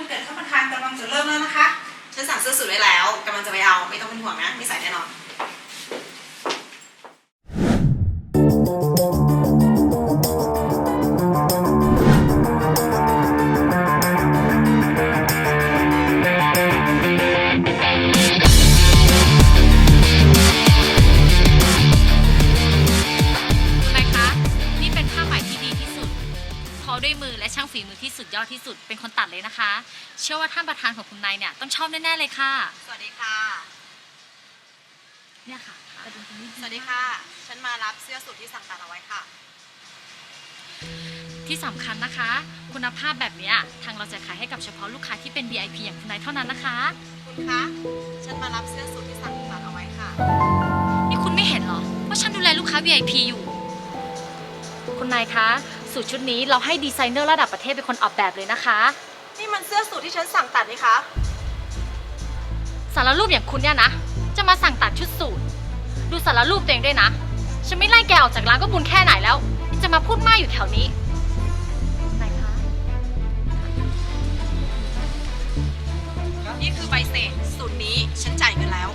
วันเกิดท่านประธานกำลังจะเริ่มแล้วนะคะฉันสั่งเสื้อสูทไว้แล้วกำลังจะไปเอาไม่ต้องเป็นห่วงนะไม่ใส่แน่นอน ด้วยมือและช่างฝีมือที่สุดยอดที่สุดเป็นคนตัดเลยนะคะ เชื่อว่าท่านประธานของคุณนายเนี่ยต้องชอบแน่ๆเลยค่ะสวัสดีค่ะ เนี่ยค่ะกระดุมตรงนี้สวัสดีค่ะ ฉันมารับเสื้อสูทที่สั่งตัดเอาไว้ค่ะ ที่สำคัญนะคะ คุณภาพแบบเนี้ยทางเราจะขายให้กับเฉพาะลูกค้าที่เป็น VIP อย่างคุณนายเท่านั้นนะคะ คุณคะ ฉันมารับเสื้อสูทที่สั่งตัดเอาไว้ค่ะ นี่คุณไม่เห็นเหรอว่าฉันดูแลลูกค้า VIP อยู่ คุณนายคะ สูตรชุดนี้เราให้ดีไซเนอร์ระดับประเทศเป็นคนออกแบบเลยนะคะ นี่มันเสื้อสูทที่ฉันสั่งตัดนี่คะสารรูปอย่างคุณเนี่ยนะ จะมาสั่งตัดชุดสูทดูสารรูปตัวเองด้วยนะ ฉันไม่ไล่แกออกจากร้านก็บุญแค่ไหนแล้ว จะมาพูดมากอยู่แถวนี้ไหนคะนี่คือใบเสร็จสูตรนี้ฉันจ่ายเงินแล้ว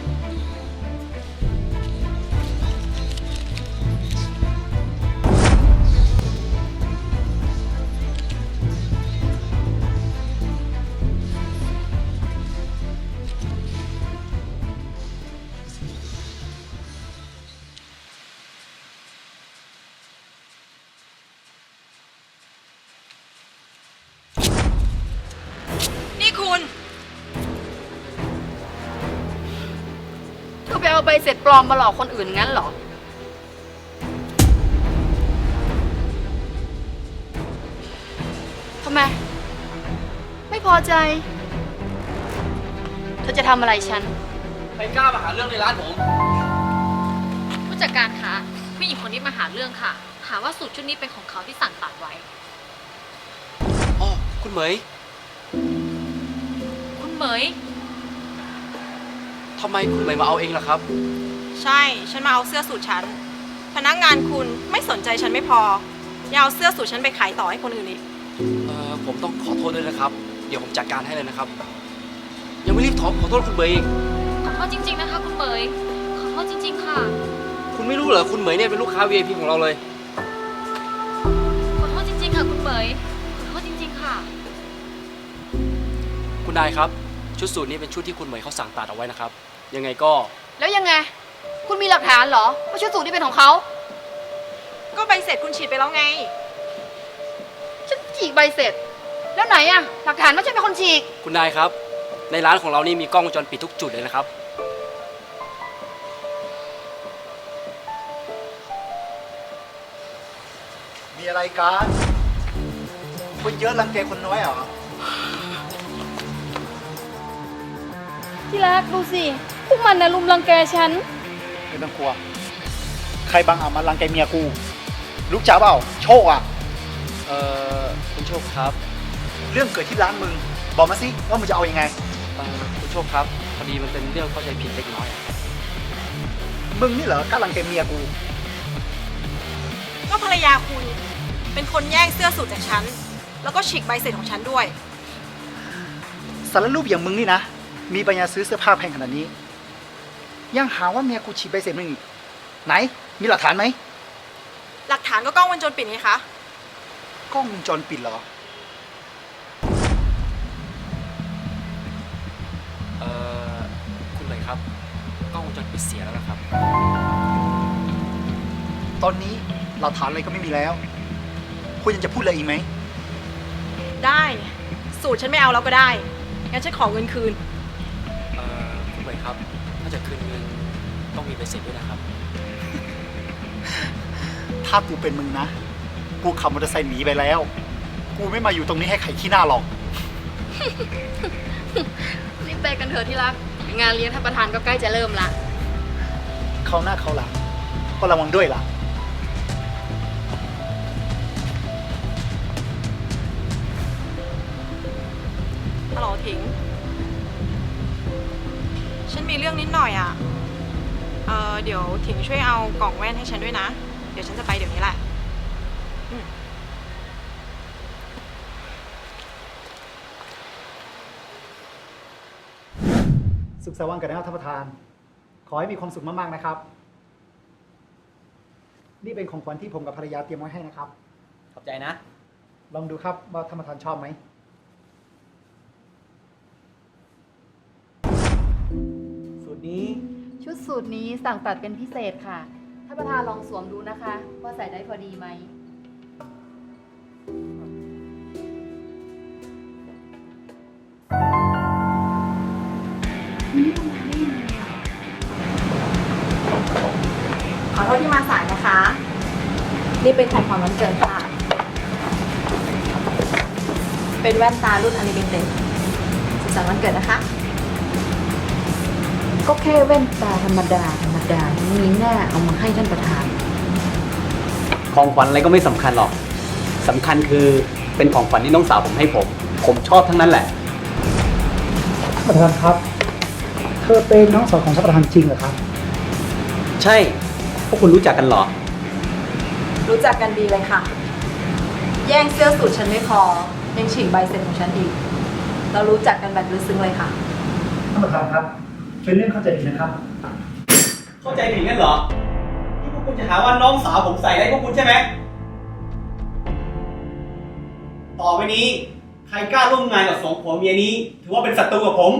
เธอไปเอาใบเสร็จปลอมมาหลอกคนอื่นงั้นเหรอ ทำไม ไม่พอใจ เธอจะทำอะไรฉัน ใครกล้ามาหาเรื่องในร้านผม ผู้จัดการคะผู้หญิงคนนี้มาหาเรื่องค่ะ หาว่าสูตรชุดนี้เป็นของเขาที่สั่งตัดไว้ อ๋อ คุณเหมย คุณเหมยทำไมคุณเหมยมาเอาเองล่ะครับ ใช่ ฉันมาเอาเสื้อสูทฉัน พนักงานคุณไม่สนใจฉันไม่พอยังเอาเสื้อสูทฉันไปขายต่อให้คนอื่นอีก เอ่อผมต้องขอโทษด้วยนะครับ เดี๋ยวผมจัดการให้เลยนะครับ ยังไม่รีบขอขอโทษคุณเหมยอีกขอโทษจริง ๆ นะคะคุณเหมยขอโทษจริง ๆ ค่ะ คุณไม่รู้เหรอคุณเหมยเนี่ยเป็นลูกค้า VIP ของเราเลย ขอโทษจริง ๆ ค่ะคุณเหมยขอโทษจริง ๆ ค่ะ คุณนายครับ ชุดสูทนี้เป็นชุดที่คุณเหมยเขาสั่งตัดเอาไว้นะครับ ยังไงก็ แล้วยังไง คุณมีหลักฐานเหรอว่าชุดสูทนี่เป็นของเขาก็ใบเสร็จคุณฉีดไปแล้วไง ฉันฉีกใบเสร็จ แล้วไหนอะหลักฐานว่าฉันเป็นคนฉีก คุณนายครับ ในร้านของเรานี่มีกล้องวงจรปิดทุกจุดเลยนะครับ มีอะไรกันคนเยอะรังแกคนน้อยเหรอ ที่รักดูสิ พวกมันนะลุมรังแกฉัน ไม่ต้องกลัว ใครบางอาจมารังแกเมียกู ลูกจ๋าเปล่า โชคอะ เอ่อคุณโชคครับ เรื่องเกิดที่ร้านมึง บอกมาสิว่ามึงจะเอาอยัางไง เอ่อคุณโชคครับ พอดีมันเป็นเรื่องเข้าใจผิดเล็กน้อยอะมึงนี่เหรอกล้ารังแกเมียกู ก็ภรรยาคุณ เป็นคนแย่งเสื้อสูทจากฉัน แล้วก็ฉีกใบเสร็จของฉันด้วย สารรูปอย่างมึงนี่นะ มีปัญญาซื้อเสื้อผ้าแพงขนาดนี้ ยังหาว่าเมียกูฉีกใบเสร็จมึงอีกไหน มีหลักฐานไหมหลักฐานก็กล้องวงจรปิดไงคะกล้องวงจรปิดเหรอ เอ่อ คุณเหมยครับ กล้องวงจรปิดเสียแล้วนะครับ ตอนนี้หลักฐานอะไรก็ไม่มีแล้ว คุณยังจะพูดอะไรอีกไหม ได้ สูตรฉันไม่เอาแล้วก็ได้ งั้นฉันขอเงินคืน ใบเสร็จด้วยนะครับ ถ้ากูเป็นมึงนะ กูขับมอเตอร์ไซค์หนีไปแล้ว กูไม่มาอยู่ตรงนี้ให้ใครขี้หน้าหรอก รีบไปกันเถอะที่รัก งานเลี้ยงท่านประธานก็ใกล้จะเริ่มละ เขาหน้าเขาหลังก็ระวังด้วยล่ะ ฮัลโหลถิง ฉันมีเรื่องนิดหน่อยอะ เออเดี๋ยวถิงช่วยเอากล่องแว่นให้ฉันด้วยนะ เดี๋ยวฉันจะไปเดี๋ยวนี้แหละอืมสุขสันต์วันเกิดนะครับท่านประธาน ขอให้มีความสุขมากๆนะครับ นี่เป็นของขวัญที่ผมกับภรรยาเตรียมไว้ให้นะครับ ขอบใจนะ ลองดูครับว่าท่านประธานชอบไหม สูตรนี้ ชุดสูตรนี้สั่งตัดเป็นพิเศษค่ะท่านประธานลองสวมดูนะคะ ว่าใส่ได้พอดีไหม ขอโทษที่มาสายนะคะนี่เป็นของขวัญวันเกิดค่ะ เป็นแว่นตารุ่นอลิมิเต็ดสุขสันต์วันเกิดนะคะ ก็แค่แว่นตาธรรมดาธรรมดามีหน้าเอามาให้ท่านประธาน ของขวัญอะไรก็ไม่สำคัญหรอกสำคัญคือเป็นของขวัญที่น้องสาวผมให้ผม ผมชอบทั้งนั้นแหละ ท่านประธานครับ เธอเป็นน้องสาวของท่านประธานจริงเหรอครับ ใช่ พวกคุณรู้จักกันเหรอ รู้จักกันดีเลยค่ะ แย่งเสื้อสูทฉันไม่พอ ยังฉีกใบเซ็นของฉันอีก เรารู้จักกันแบบลึกซึ้งเลยค่ะ ท่านประธานครับ เป็นเรื่องเข้าใจผิดนะครับ เข้าใจผิดงั้นเหรอ ที่พวกคุณจะหาว่าน้องสาวผมใส่ได้พวกคุณใช่ไหม ต่อไปนี้ ใครกล้าร่วมงานกับสองผัวเมียนี้ ถือว่าเป็นศัตรูกับผม